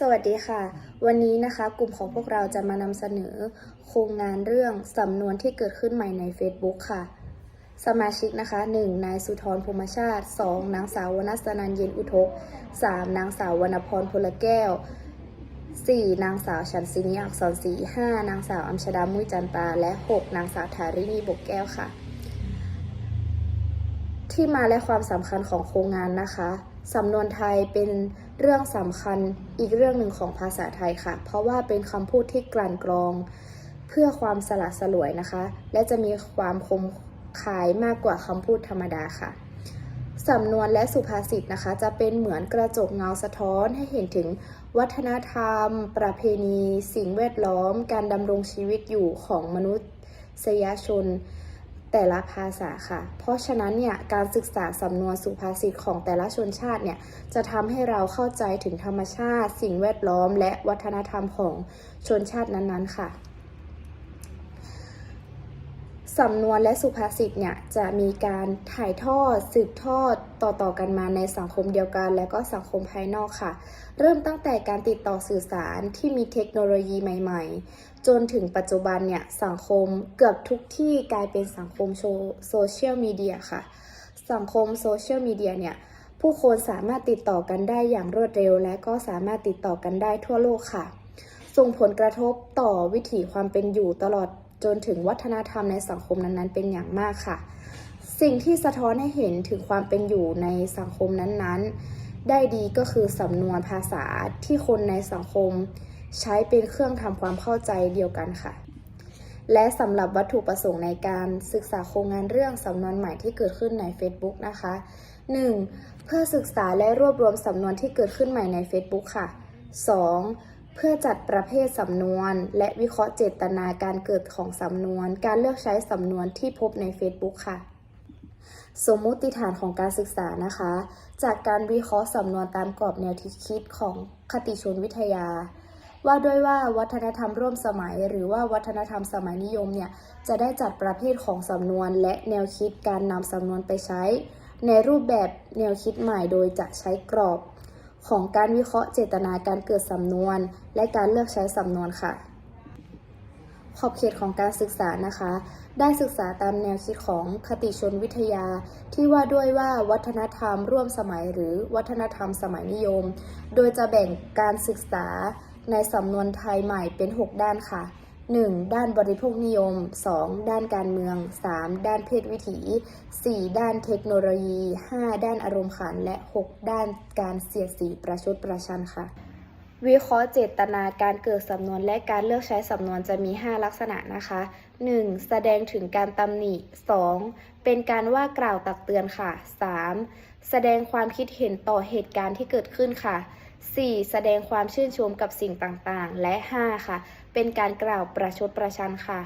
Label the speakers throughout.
Speaker 1: สวัสดีค่ะ วันนี้นะคะกลุ่มของพวกเราจะมานำเสนอ โครงงานเรื่องสำนวนที่เกิดขึ้นใหม่ใน Facebook ค่ะ สมาชิกนะคะ 1. นายสุธรภูมิชาติ 2. นางสาววนัสนันเย็นอุทก 3. นางสาววรรณพรพลแก้ว 4. นางสาวชันศินีอักษรศรี 5. นางสาวอัมชดามุยจันตา และ 6. นางสาวธารินีบกแก้วค่ะ ที่มาและความสำคัญของโครงงานนะคะสำนวนไทยเป็น เรื่องสำคัญอีกเรื่องหนึ่งของภาษาไทยค่ะ เพราะว่าเป็นคำพูดที่กลั่นกรอง เพื่อความสละสลวยนะคะ และจะมีความคมคายมากกว่าคำพูดธรรมดาค่ะสำนวนและสุภาษิตนะคะ จะเป็นเหมือนกระจกเงาสะท้อนให้เห็นถึงวัฒนธรรม ประเพณี สิ่งแวดล้อม การดำรงชีวิตอยู่ของมนุษยชน แต่ละภาษาค่ะ เพราะฉะนั้นเนี่ยการศึกษาสำนวนสุภาษิตของแต่ละชนชาติเนี่ยจะทำให้เราเข้าใจถึงธรรมชาติ สิ่งแวดล้อม และวัฒนธรรมของชนชาตินั้นๆค่ะ สำนวนและสุภาษิตเนี่ยจะมีการถ่ายทอดสืบทอดต่อๆกันมาในสังคมเดียวกัน และก็สังคมภายนอกค่ะ เริ่มตั้งแต่การติดต่อสื่อสารที่มีเทคโนโลยีใหม่ ๆ จนถึงปัจจุบันเนี่ยสังคมเกือบทุกที่กลายเป็นสังคมโซเชียลมีเดียค่ะ สังคมโซเชียลมีเดียเนี่ยผู้คนสามารถติดต่อกันได้อย่างรวดเร็ว และก็สามารถติดต่อกันได้ทั่วโลกค่ะ ส่งผลกระทบต่อวิถีความเป็นอยู่ตลอด จนถึงวัฒนธรรมในสังคมนั้นๆ เป็นอย่างมากค่ะ สิ่งที่สะท้อนให้เห็นถึงความเป็นอยู่ในสังคมนั้นๆ ได้ดีก็คือสำนวนภาษาที่คนในสังคม ใช้เป็นเครื่องทำความเข้าใจเดียวกันค่ะ และสำหรับวัตถุประสงค์ในการศึกษาโครงงานเรื่องสำนวนใหม่ที่เกิดขึ้นใน Facebook นะคะ 1. เพื่อศึกษาและรวบรวมสำนวนที่เกิดขึ้นใหม่ใน Facebook ค่ะ 2. เพื่อจัดประเภทสำนวน และวิเคราะห์เจตนาการเกิดของสำนวน การเลือกใช้สำนวนที่พบใน Facebook ค่ะ สมมุติฐานของการศึกษานะคะ จากการวิเคราะห์สำนวนตามกรอบแนวคิดของคติชนวิทยา ว่าด้วยว่าวัฒนธรรมร่วมสมัย หรือว่าวัฒนธรรมสมัยนิยมเนี่ยจะได้จัดประเภทของสำนวน และแนวคิดการนำสำนวนไปใช้ ในรูปแบบแนวคิดใหม่โดยจะใช้กรอบ ของการวิเคราะห์เจตนาการเกิดสำนวน และการเลือกใช้สำนวนค่ะ ขอบเขตของการศึกษานะคะ ได้ศึกษาตามแนวคิดของคติชนวิทยา ที่ว่าด้วยว่าวัฒนธรรมร่วมสมัยหรือวัฒนธรรมสมัยนิยม โดยจะแบ่งการศึกษาในสำนวนไทยใหม่เป็น 6 ด้านค่ะ 1. ด้านบริโภคนิยม 2. ด้านการเมือง 3. ด้านเพศวิถี 4. ด้านเทคโนโลยี 5. ด้านอารมณ์ขัน และ 6 ด้านการเสียดสีประชดประชันค่ะ วิเคราะห์เจตนาการเกิดสำนวนและการเลือกใช้สำนวนจะมี 5 ลักษณะนะคะ 1. แสดงถึงการตำหนิ 2. เป็นการว่ากล่าวตักเตือนค่ะ 3. แสดงความคิดเห็นต่อเหตุการณ์ที่เกิดขึ้นค่ะ 4. แสดงความชื่นชมกับสิ่งต่างๆ และ 5. ค่ะ เป็นการกล่าวประชดประชันค่ะ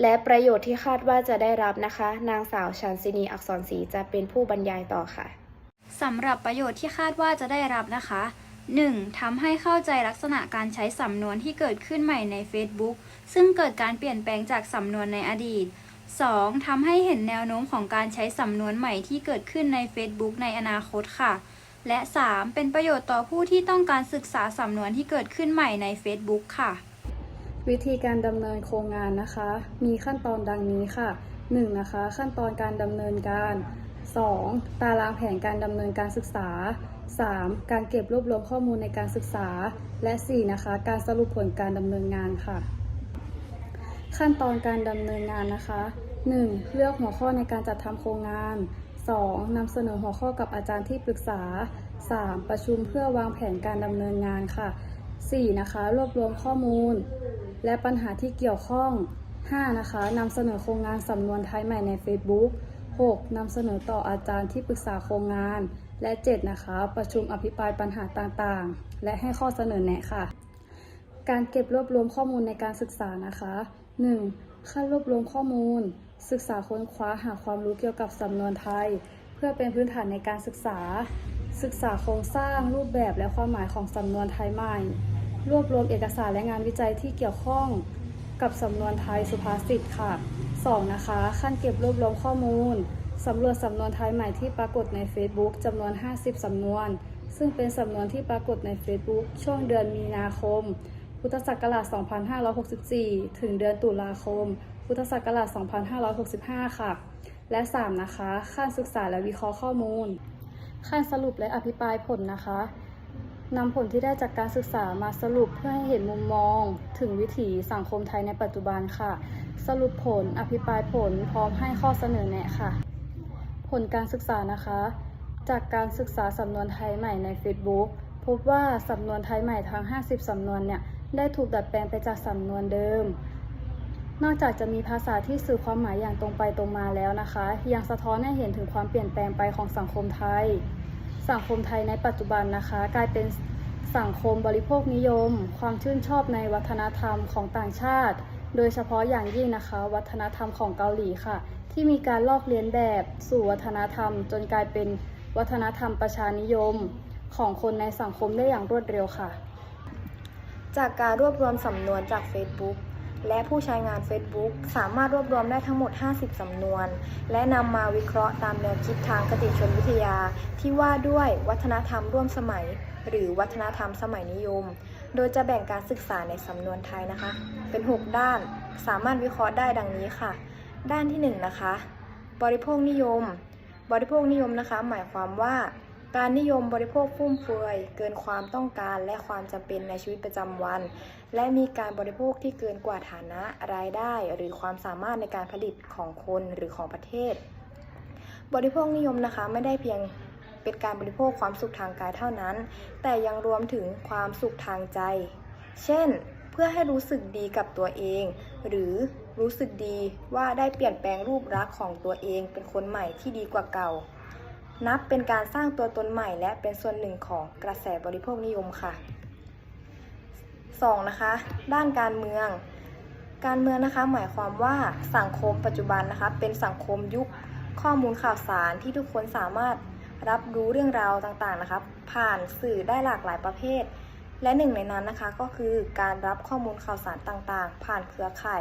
Speaker 1: และประโยชน์ที่คาดว่าจะได้รับนะคะ นางสาวชันซินีอักษรศรีจะเป็นผู้บรรยายต่อค่ะ
Speaker 2: สำหรับประโยชน์ที่คาดว่าจะได้รับนะคะ 1. ทำให้เข้าใจลักษณะการใช้สำนวนที่เกิดขึ้นใหม่ใน Facebook ซึ่งเกิดการเปลี่ยนแปลงจากสำนวนในอดีต 2. ทำให้เห็นแนวโน้มของการใช้สำนวนใหม่ที่เกิดขึ้นใน Facebook ในอนาคตค่ะ และ 3. เป็นประโยชน์ต่อผู้ที่ต้องการศึกษาสำนวนที่เกิดขึ้นใหม่ใน Facebook ค่ะ
Speaker 3: วิธีการดำเนินโครงงานนะคะ มีขั้นตอนดังนี้ค่ะ 1. นะคะ ขั้นตอนการดำเนินการ 2. ตารางแผนการดำเนินการศึกษา 3. การเก็บรวบรวมข้อมูลในการศึกษา และ 4. นะคะ การสรุปผลการดำเนินงานค่ะ ขั้นตอนการดำเนินงานนะคะ 1. เลือกหัวข้อในการจัดทำโครงงาน 2. นำเสนอหัวข้อกับอาจารย์ที่ปรึกษา 3. ประชุมเพื่อวางแผนการดำเนินงานค่ะ 4. นะคะ รวบรวมข้อมูล และปัญหาที่เกี่ยวข้อง 5. นะคะนำเสนอโครงงานสำนวนไทยใหม่ใน Facebook 6. นำเสนอต่ออาจารย์ที่ปรึกษาโครงงาน และ 7. นะคะ ประชุมอภิปรายปัญหาต่างๆ และให้ข้อเสนอแนะค่ะ การเก็บรวบรวมข้อมูลในการศึกษานะคะ 1. ขั้นรวบรวมข้อมูล ศึกษาค้นคว้าหาความรู้เกี่ยวกับสำนวนไทย เพื่อเป็นพื้นฐานในการศึกษา ศึกษาโครงสร้างรูปแบบและความหมายของสำนวนไทยใหม่ รวบรวมเอกสารและงานวิจัยที่เกี่ยวข้องกับสำนวนไทยสุภาษิตค่ะ 2. นะคะ ขั้นเก็บรวบรวมข้อมูลสำรวจสำนวนไทยใหม่ที่ปรากฏใน Facebook จำนวน 50 สำนวน ซึ่งเป็นสำนวนที่ปรากฏใน Facebook ช่วงเดือนมีนาคม พุทธศักราช 2564 ถึงเดือนตุลาคม พุทธศักราช 2565 ค่ะ และ 3 นะคะ ขั้นศึกษาและวิเคราะห์ข้อมูล ขั้นสรุปและอภิปรายผลนะคะนำผลที่ได้จากการศึกษามาสรุปเพื่อให้เห็นมุมมอง ถึงวิถีสังคมไทยในปัจจุบันค่ะ สรุปผลอภิปรายผลพร้อมให้ข้อเสนอแนะค่ะ ผลการศึกษานะคะ จากการศึกษาสำนวนไทยใหม่ใน Facebook พบว่าสำนวนไทยใหม่ทั้ง 50 สำนวนเนี่ยได้ถูกดัดแปลงไปจากสำนวนเดิม นอกจากจะมีภาษาที่สื่อความหมายอย่างตรงไปตรงมาแล้วนะคะ ยังสะท้อนให้เห็นถึงความเปลี่ยนแปลงไปของสังคมไทย สังคมไทยในปัจจุบันนะคะ กลายเป็นสังคมบริโภคนิยม ความชื่นชอบในวัฒนธรรมของต่างชาติ โดยเฉพาะอย่างยิ่งนะคะ วัฒนธรรมของเกาหลีค่ะ ที่มีการลอกเลียนแบบสู่วัฒนธรรม จนกลายเป็นวัฒนธรรมประชานิยม ของคนในสังคมได้อย่างรวดเร็วค่ะ
Speaker 4: จากการรวบรวมสำนวนจาก Facebook และผู้ใช้งาน Facebook สามารถรวบรวมได้ทั้งหมด 50 สำนวน และนำมาวิเคราะห์ตามแนวคิดทางคติชนวิทยา ที่ว่าด้วยวัฒนธรรมร่วมสมัย หรือวัฒนธรรมสมัยนิยม โดยจะแบ่งการศึกษาในสำนวนไทยนะคะ เป็น 6 ด้าน สามารถวิเคราะห์ได้ดังนี้ค่ะ ด้านที่ 1 นะคะ บริโภคนิยม บริโภคนิยมนะคะ หมายความว่า การนิยมบริโภคฟุ่มเฟือย เกินความต้องการและความจำเป็นในชีวิตประจำวัน และมีการบริโภคที่เกินกว่าฐานะรายได้ หรือความสามารถในการผลิตของคนหรือของประเทศ บริโภคนิยมนะคะไม่ได้เพียงเป็นการบริโภคความสุขทางกายเท่านั้น แต่ยังรวมถึงความสุขทางใจ เช่น เพื่อให้รู้สึกดีกับตัวเอง หรือรู้สึกดีว่าได้เปลี่ยนแปลงรูปลักษณ์ของตัวเองเป็นคนใหม่ที่ดีกว่าเก่า นับเป็นการสร้างตัวตนใหม่ และเป็นส่วนหนึ่งของกระแสบริโภคนิยมค่ะ 2. นะคะ ด้านการเมือง การเมืองนะคะหมายความว่าสังคมปัจจุบันนะคะเป็นสังคมยุคข้อมูลข่าวสารที่ทุกคนสามารถรับรู้เรื่องราวต่างๆนะคะผ่านสื่อได้หลากหลายประเภท และหนึ่งในนั้นนะคะก็คือการรับข้อมูลข่าวสารต่างๆ ผ่านเครือข่าย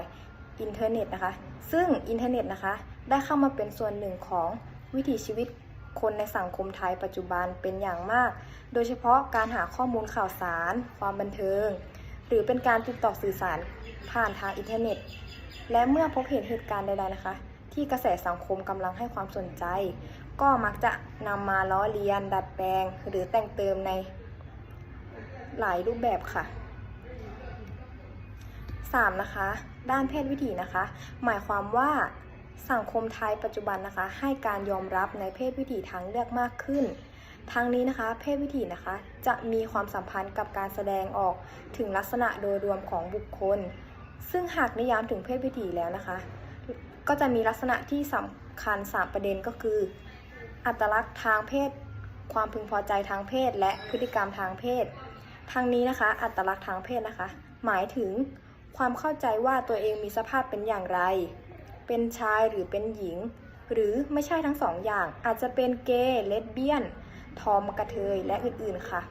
Speaker 4: อินเทอร์เน็ตนะคะ ซึ่งอินเทอร์เน็ตนะคะได้เข้ามาเป็นส่วนหนึ่งของวิถีชีวิต คนในสังคมไทยปัจจุบันเป็นอย่างมาก โดยเฉพาะการหาข้อมูลข่าวสาร ความบันเทิง หรือเป็นการติดต่อสื่อสารผ่านทางอินเทอร์เน็ต และเมื่อพบเห็นเหตุการณ์ใดๆนะคะ ที่กระแสสังคมกำลังให้ความสนใจ ก็มักจะนำมาล้อเลียน ดัดแปลง หรือแต่งเติมในหลายรูปแบบค่ะ 3. นะคะ ด้านเพศวิถีนะคะ หมายความว่า สังคมไทยปัจจุบันนะคะ ให้การยอมรับในเพศวิถีทางเลือกมากขึ้น ทั้งนี้นะคะ เพศวิถีนะคะจะมีความสัมพันธ์กับการแสดงออกถึงลักษณะโดยรวมของบุคคล ซึ่งหากนิยามถึงเพศวิถีแล้วนะคะ ก็จะมีลักษณะที่สำคัญ 3 ประเด็นก็คือ อัตลักษณ์ทางเพศ ความพึงพอใจทางเพศ และพฤติกรรมทางเพศทางนี้นะคะ อัตลักษณ์ทางเพศนะคะ หมายถึงความเข้าใจว่าตัวเองมีสภาพเป็นอย่างไร เป็นชายหรือเป็นหญิง หรือไม่ใช่ทั้งสองอย่าง อาจจะเป็นเกย์เลสเบี้ยน ทอมกระเทย และอื่นๆค่ะ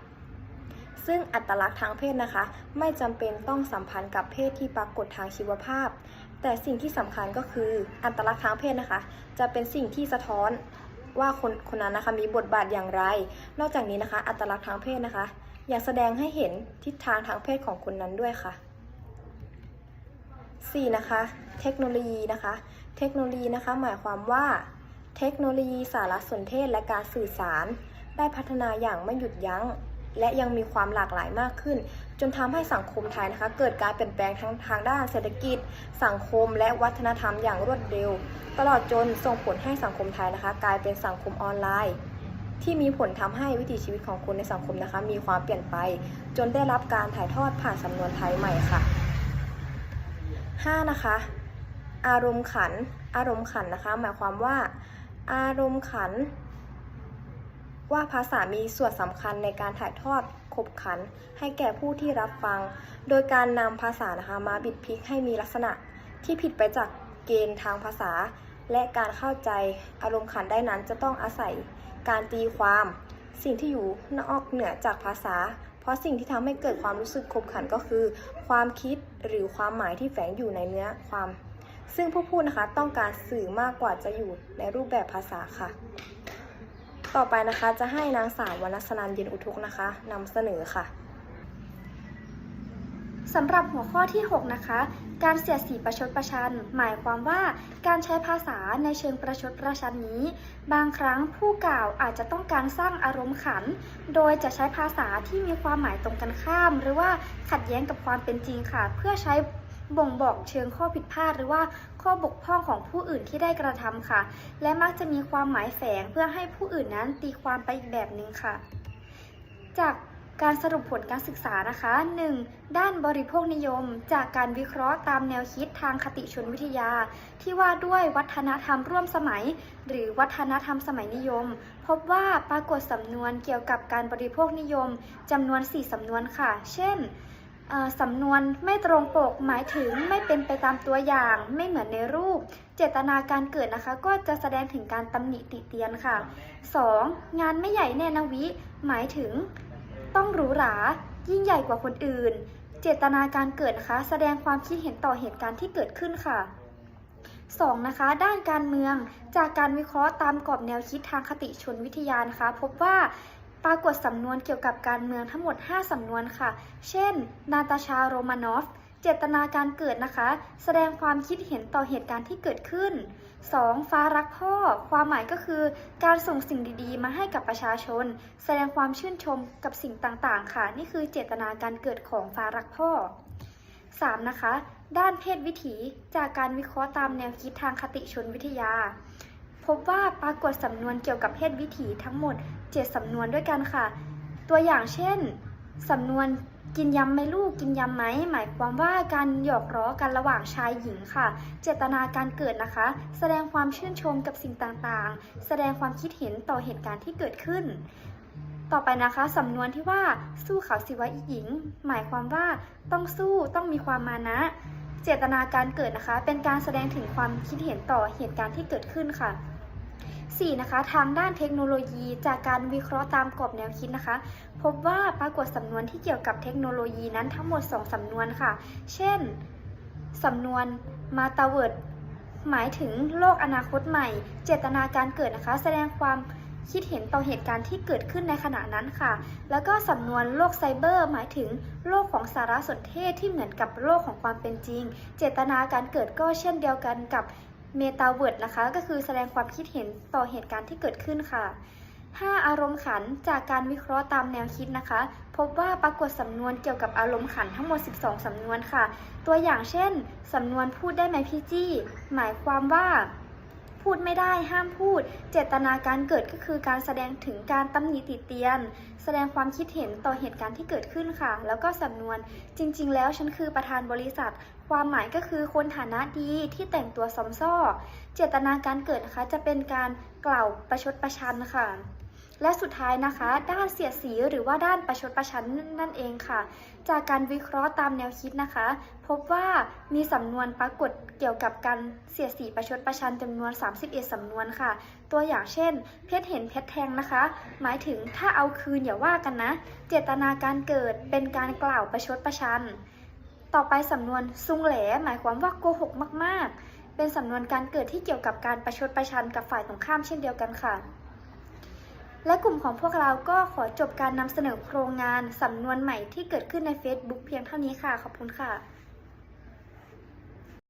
Speaker 4: ซึ่งอัตลักษณ์ทางเพศนะคะ ไม่จำเป็นต้องสัมพันธ์กับเพศที่ปรากฏทางชีวภาพ แต่สิ่งที่สำคัญก็คืออัตลักษณ์ทางเพศนะคะ จะเป็นสิ่งที่สะท้อนว่าคนคนนั้นนะคะมีบทบาทอย่างไร นอกจากนี้นะคะ อัตลักษณ์ทางเพศนะคะ ยังแสดงให้เห็นทิศทางทางเพศของคนนั้นด้วยค่ะ 4. นะคะ เทคโนโลยีนะคะ เทคโนโลยีนะคะ หมายความว่า เทคโนโลยีสารสนเทศและการสื่อสาร ได้พัฒนาอย่างไม่หยุดยัง้ง และยังมีความหลากหลายมากขึ้น จนทำให้สังคมไทยนะคะ เกิดการเปลี่ยนแปลงทั้งทางด้านเศรษฐกิจ สังคมและวัฒนธรรมอย่างรวดเร็ว ตลอดจนส่งผลให้สังคมไทยนะคะ กลายเป็นสังคมออนไลน์ที่มีผลทำให้วิถีชีวิตของคนในสังคมนะคะ มีความเปลี่ยนไป จนได้รับการถ่ายทอดผ่านสำนวนไทยใหม่ค่ะ 5. นะคะ อารมณ์ขัน อารมณ์ขันนะคะ หมายความว่า อารมณ์ขัน ว่าภาษามีส่วนสำคัญในการถ่ายทอดขบขัน ให้แก่ผู้ที่รับฟัง โดยการนำภาษานะคะมาบิดพลิกให้มีลักษณะที่ผิดไปจากเกณฑ์ทางภาษา และการเข้าใจอารมณ์ขันได้นั้นจะต้องอาศัยการตีความ สิ่งที่อยู่นอกเหนือจากภาษา ราะสิ่งที่ทำให้เกิดความรู้สึกขบขันก็คือ ความคิดหรือความหมายที่แฝงอยู่ในเนื้อความ ซึ่งผู้พูดนะคะต้องการสื่อมากกว่าจะอยู่ในรูปแบบภาษาค่ะ ต่อไปนะคะจะให้นางสาววรรณสนันเย็นอุทุกนะคะนำเสนอค่ะ
Speaker 5: สำหรับหัวข้อที่ 6 นะคะ การเสียดสีประชดประชัน หมายความว่าการใช้ภาษาในเชิงประชดประชันนี้ บางครั้งผู้กล่าวอาจจะต้องการสร้างอารมณ์ขัน โดยจะใช้ภาษาที่มีความหมายตรงกันข้าม หรือว่าขัดแย้งกับความเป็นจริงค่ะ เพื่อใช้บ่งบอกเชิงข้อผิดพลาดหรือว่าข้อบกพร่องของผู้อื่นที่ได้กระทำค่ะ และมักจะมีความหมายแฝงเพื่อให้ผู้อื่นนั้นตีความไปอีกแบบหนึ่งค่ะ จาก การสรุปผลการศึกษานะคะ 1. ด้านบริโภคนิยม จากการวิเคราะห์ตามแนวคิดทางคติชนวิทยา ที่ว่าด้วยวัฒนธรรมร่วมสมัย หรือวัฒนธรรมสมัยนิยม พบว่าปรากฏสำนวนเกี่ยวกับการบริโภคนิยมจำนวน 4 สำนวนค่ะ เช่นสำนวนไม่ตรงปกหมายถึงไม่เป็นไปตามตัวอย่าง ไม่เหมือนในรูป เจตนาการเกิดนะคะ ก็จะแสดงถึงการตำหนิติเตียนค่ะ 2. งานไม่ใหญ่แน่นวิ หมายถึง ต้องหรูหรา ยิ่งใหญ่กว่าคนอื่น เจตนาการเกิดนะคะ แสดงความคิดเห็นต่อเหตุการณ์ที่เกิดขึ้นค่ะ 2. นะคะ ด้านการเมือง จากการวิเคราะห์ตามกรอบแนวคิดทางคติชนวิทยานะคะ พบว่าปรากฏสำนวนเกี่ยวกับการเมืองทั้งหมด 5 สำนวนค่ะ เช่น นาตาชา โรมานอฟ เจตนาการเกิดนะคะ แสดงความคิดเห็นต่อเหตุการณ์ที่เกิดขึ้น 2. ฟ้ารักพ่อ ความหมายก็คือ การส่งสิ่งดีๆ มาให้กับประชาชน แสดงความชื่นชมกับสิ่งต่างๆ ค่ะ นี่คือเจตนาการเกิดของฟ้ารักพ่อ 3. นะคะ ด้านเพศวิถีจากการวิเคราะห์ตามแนวคิดทางคติชนวิทยา พบว่าปรากฏสำนวนเกี่ยวกับเพศวิถีทั้งหมด 7 สำนวนด้วยกันค่ะ ตัวอย่างเช่นสำนวน กินยำไหมลูกกินยำไหมหมายความว่าการหยอกล้อกันระหว่างชายหญิงค่ะ เจตนาการเกิดนะคะ แสดงความชื่นชมกับสิ่งต่างๆ แสดงความคิดเห็นต่อเหตุการณ์ที่เกิดขึ้น ต่อไปนะคะสำนวนที่ว่าสู้เขาสิวะอีหญิง หมายความว่าต้องสู้ต้องมีความมานะ เจตนาการเกิดนะคะ เป็นการแสดงถึงความคิดเห็นต่อเหตุการณ์ที่เกิดขึ้นค่ะ 4. นะคะทางด้านเทคโนโลยีจากการวิเคราะห์ตามกรอบแนวคิดนะคะ พบว่าปรากฏสำนวนที่เกี่ยวกับเทคโนโลยีนั้นทั้งหมด 2สำนวนค่ะ เช่นสำนวนมาตาเวิร์ดหมายถึงโลกอนาคตใหม่ เจตนาการเกิดนะคะ แสดงความคิดเห็นต่อเหตุการณ์ที่เกิดขึ้นในขณะนั้นค่ะ แล้วก็สำนวนโลกไซเบอร์ หมายถึงโลกของสารสนเทศที่เหมือนกับโลกของความเป็นจริง เจตนาการเกิดก็เช่นเดียวกันกับ เมตาเวิร์ดนะคะ ก็คือแสดงความคิดเห็นต่อเหตุการณ์ที่เกิดขึ้นค่ะ 5. อารมณ์ขันจากการวิเคราะห์ตามแนวคิดนะคะ พบว่าปรากฏสำนวนเกี่ยวกับอารมณ์ขันทั้งหมด 12 สำนวนค่ะ ตัวอย่างเช่น สำนวนพูดได้ไหมพี่จี้ หมายความว่า พูดไม่ได้ห้ามพูด เจตนาการเกิดก็คือการแสดงถึงการตำหนิติเตียน แสดงความคิดเห็นต่อเหตุการณ์ที่เกิดขึ้นค่ะ แล้วก็สำนวนจริง ๆ แล้วฉันคือประธานบริษัท ความหมายก็คือคนฐานะดีที่แต่งตัวซอมซ่อเจตนาการเกิดนะคะจะเป็นการกล่าวประชดประชันค่ะ และสุดท้ายนะคะ ด้านเสียดสีหรือว่าด้านประชดประชันนั่นเองค่ะ จากการวิเคราะห์ตามแนวคิดนะคะ พบว่ามีสำนวนปรากฏเกี่ยวกับการเสียดสีประชดประชันจำนวน 31สำนวนค่ะ ตัวอย่างเช่น เพชรเห็นเพชรแทงนะคะ หมายถึงถ้าเอาคืนอย่าว่ากันนะ เจตนาการเกิดเป็นการกล่าวประชดประชัน ต่อไปสำนวนซุงแหลหมายความว่าโกหกมาก ๆ เป็นสำนวนการเกิดที่เกี่ยวกับการประชดประชันกับฝ่ายตรงข้ามเช่นเดียวกันค่ะ และกลุ่มของพวกเราก็ขอจบการนำเสนอโครงงานสำนวนใหม่ที่เกิดขึ้นใน Facebook เพียงเท่านี้ค่ะ ขอบคุณค่ะ